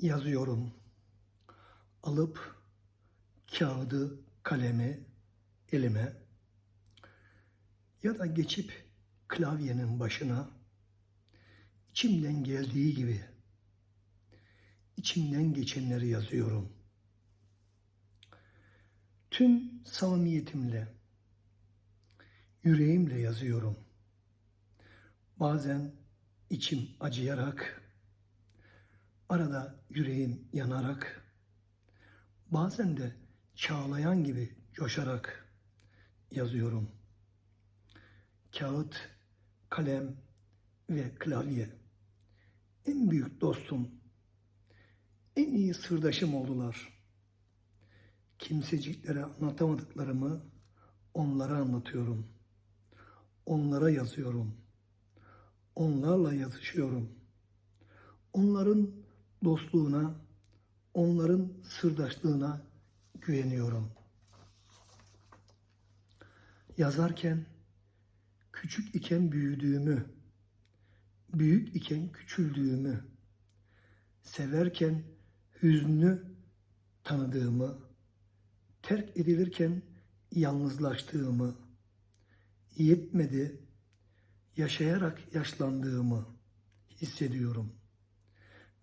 yazıyorum. Alıp kağıdı, kalemi elime ya da geçip klavyenin başına içimden geldiği gibi içimden geçenleri yazıyorum. Tüm samimiyetimle, yüreğimle yazıyorum. Bazen içim acıyarak, arada yüreğim yanarak, bazen de çağlayan gibi coşarak yazıyorum. Kağıt, kalem ve klavye en büyük dostum, en iyi sırdaşım oldular. Kimseciklere anlatamadıklarımı onlara anlatıyorum. Onlara yazıyorum. Onlarla yazışıyorum. Onların dostluğuna, onların sırdaşlığına güveniyorum. Yazarken küçük iken büyüdüğümü, büyük iken küçüldüğümü, severken hüznü tanıdığımı, terk edilirken yalnızlaştığımı, yetmedi, yaşayarak yaşlandığımı hissediyorum.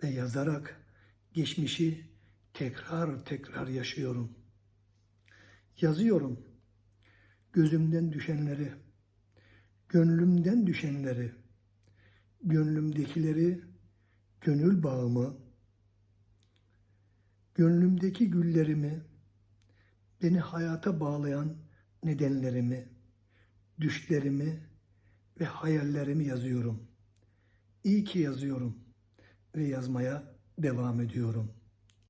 Ve yazarak geçmişi tekrar tekrar yaşıyorum. Yazıyorum gözümden düşenleri, gönlümden düşenleri, gönlümdekileri, gönül bağımı, gönlümdeki güllerimi, beni hayata bağlayan nedenlerimi, düşlerimi ve hayallerimi yazıyorum. İyi ki yazıyorum ve yazmaya devam ediyorum.